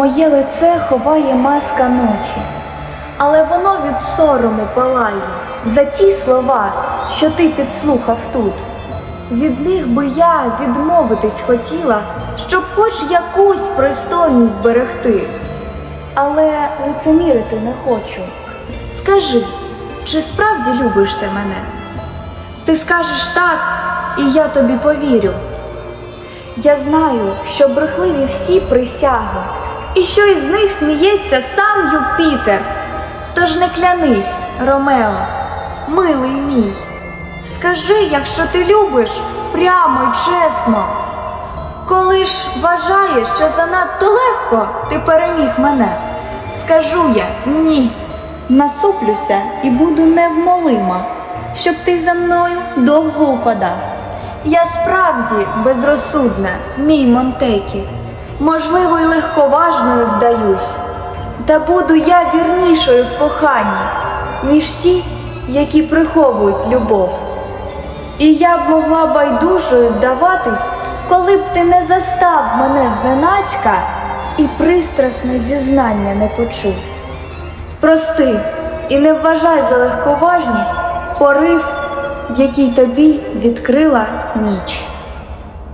Моє лице ховає маска ночі, але воно від сорому палає за ті слова, що ти підслухав тут. Від них би я відмовитись хотіла, щоб хоч якусь пристойність зберегти. Але лицемірити не хочу. Скажи, чи справді любиш ти мене? Ти скажеш так, і я тобі повірю. Я знаю, що брехливі всі присяги, і що із них сміється сам Юпітер. Тож не клянись, Ромео, милий мій. Скажи, якщо ти любиш прямо й чесно. Коли ж вважаєш, що занадто легко ти переміг мене, скажу я ні. Насуплюся і буду невмолима, щоб ти за мною довго упадав. Я справді безрозсудна, мій Монтекі, можливо, й легковажною здаюсь, та буду я вірнішою в коханні, ніж ті, які приховують любов. І я б могла байдужою здаватись, коли б ти не застав мене зненацька і пристрасне зізнання не почув. Прости і не вважай за легковажність порив, який тобі відкрила ніч.